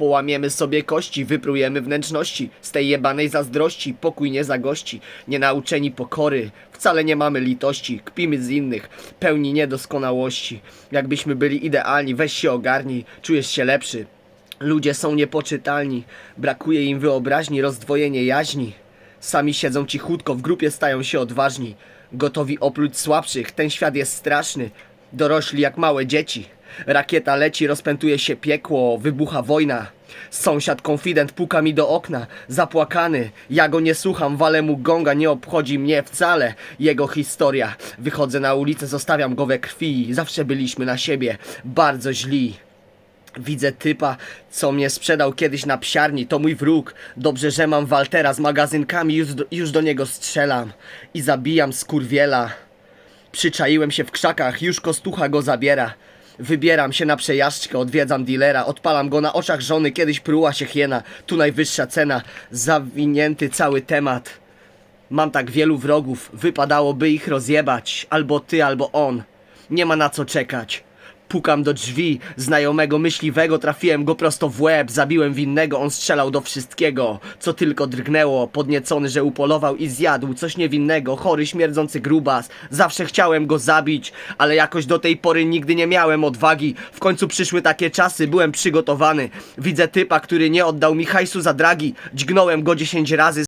Połamiemy sobie kości, wyprujemy wnętrzności. Z tej jebanej zazdrości pokój nie zagości. Nienauczeni pokory, wcale nie mamy litości. Kpimy z innych, pełni niedoskonałości. Jakbyśmy byli idealni, weź się ogarnij Czujesz się lepszy. Ludzie są niepoczytalni Brakuje im wyobraźni, rozdwojenie jaźni. Sami siedzą cichutko, w grupie stają się odważni. Gotowi opluć słabszych, ten świat jest straszny. Dorośli jak małe dzieci Rakieta leci, rozpętuje się piekło, wybucha wojna. Sąsiad konfident puka mi do okna Zapłakany, ja go nie słucham, walę mu gonga Nie obchodzi mnie wcale jego historia. Wychodzę na ulicę, zostawiam go we krwi. Zawsze byliśmy na siebie bardzo źli. Widzę typa, co mnie sprzedał kiedyś na psiarni, to mój wróg. Dobrze, że mam Waltera z magazynkami, już do, już do niego strzelam. I zabijam skurwiela. Przyczaiłem się w krzakach, już kostucha go zabiera. Wybieram się na przejażdżkę, odwiedzam dealera, odpalam go na oczach żony, kiedyś pruła się hiena. Tu najwyższa cena, zawinięty cały temat. Mam tak wielu wrogów, wypadałoby ich rozjebać, albo ty, albo on. Nie ma na co czekać. Pukam do drzwi znajomego myśliwego, trafiłem go prosto w łeb, zabiłem winnego, on strzelał do wszystkiego, co tylko drgnęło, podniecony, że upolował i zjadł coś niewinnego, chory, śmierdzący grubas. Zawsze chciałem go zabić, ale jakoś do tej pory nigdy nie miałem odwagi. W końcu przyszły takie czasy, byłem przygotowany. Widzę typa, który nie oddał mi hajsu za dragi, dźgnąłem go dziesięć razy.